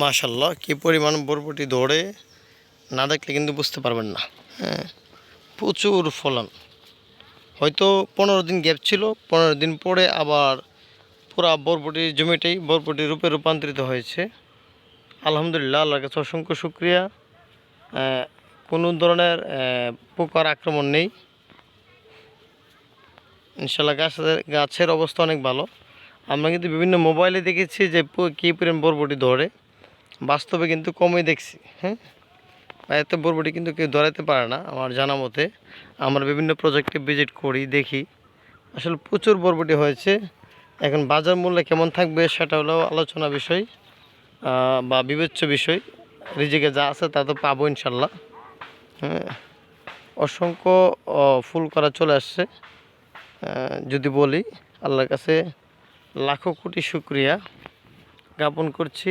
মাশাল্লাহ কী পরিমাণ বরবটি ধরে না দেখলে কিন্তু বুঝতে পারবেন না। হ্যাঁ প্রচুর ফলন। হয়তো পনেরো দিন গ্যাপ ছিল, পনেরো দিন পরে আবার পুরা বরবটির জমিটাই বরবটি রূপে রূপান্তরিত হয়েছে। আলহামদুলিল্লাহ, আল্লাহর কাছে অসংখ্য শুক্রিয়া। কোনো ধরনের পোকার আক্রমণ নেই। ইনশাল্লাহ গাছের গাছের অবস্থা অনেক ভালো। আমরা কিন্তু বিভিন্ন মোবাইলে দেখেছি যে কী পরিমাণ বরবটি ধরে। বাস্তবে কিন্তু কমই দেখছি হ্যাঁ? এত বরবটি কিন্তু কেউ ধরাতে পারে না আমার জানা মতে। আমরা বিভিন্ন প্রজেক্টে ভিজিট করি, দেখি। আসলে প্রচুর বরবটি হয়েছে। এখন বাজার মূল্য কেমন থাকবে সেটা হলো আলোচনা বিষয় বা বিবেচ্য বিষয়। রিজিকে যা আছে তা তো পাবো ইনশাল্লাহ হ্যাঁ? অসংখ্য ফুল করা চলে আসছে যদি বলি, আল্লাহর কাছে লাখো কোটি শুক্রিয়া জ্ঞাপন করছি।